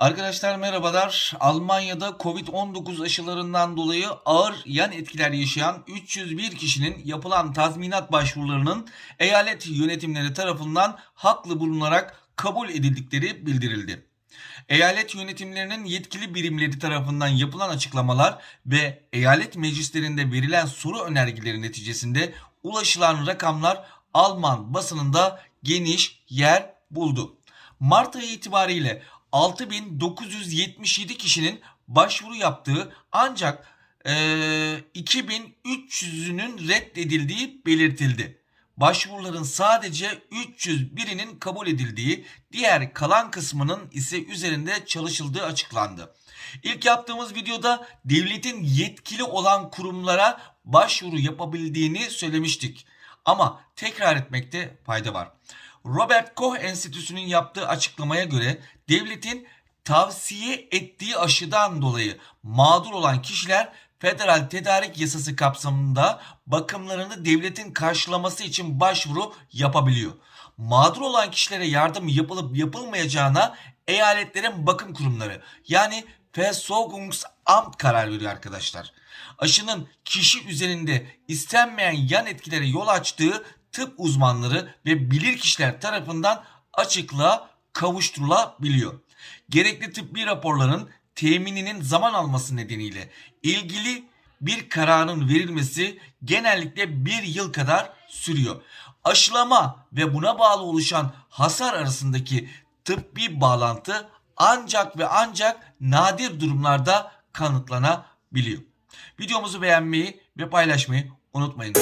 Arkadaşlar merhabalar. Almanya'da Covid-19 aşılarından dolayı ağır yan etkiler yaşayan 301 kişinin yapılan tazminat başvurularının eyalet yönetimleri tarafından haklı bulunarak kabul edildikleri bildirildi. Eyalet yönetimlerinin yetkili birimleri tarafından yapılan açıklamalar ve eyalet meclislerinde verilen soru önergeleri neticesinde ulaşılan rakamlar Alman basınında geniş yer buldu. Mart ayı itibariyle 6977 kişinin başvuru yaptığı ancak eee 2300'ünün reddedildiği belirtildi. Başvuruların sadece 301'inin kabul edildiği, diğer kalan kısmının ise üzerinde çalışıldığı açıklandı. İlk yaptığımız videoda devletin yetkili olan kurumlara başvuru yapabildiğini söylemiştik. Ama tekrar etmekte fayda var. Robert Koch Enstitüsü'nün yaptığı açıklamaya göre devletin tavsiye ettiği aşıdan dolayı mağdur olan kişiler federal tedarik yasası kapsamında bakımlarını devletin karşılaması için başvuru yapabiliyor. Mağdur olan kişilere yardım yapılıp yapılmayacağına eyaletlerin bakım kurumları yani Versorgungsamt karar veriyor arkadaşlar. Aşının kişi üzerinde istenmeyen yan etkilere yol açtığı tıp uzmanları ve bilirkişiler tarafından açıklığa kavuşturulabiliyor. Gerekli tıbbi raporların temininin zaman alması nedeniyle ilgili bir kararın verilmesi genellikle bir yıl kadar sürüyor. Aşılama ve buna bağlı oluşan hasar arasındaki tıbbi bağlantı ancak ve ancak nadir durumlarda kanıtlanabiliyor. Videomuzu beğenmeyi ve paylaşmayı unutmayın.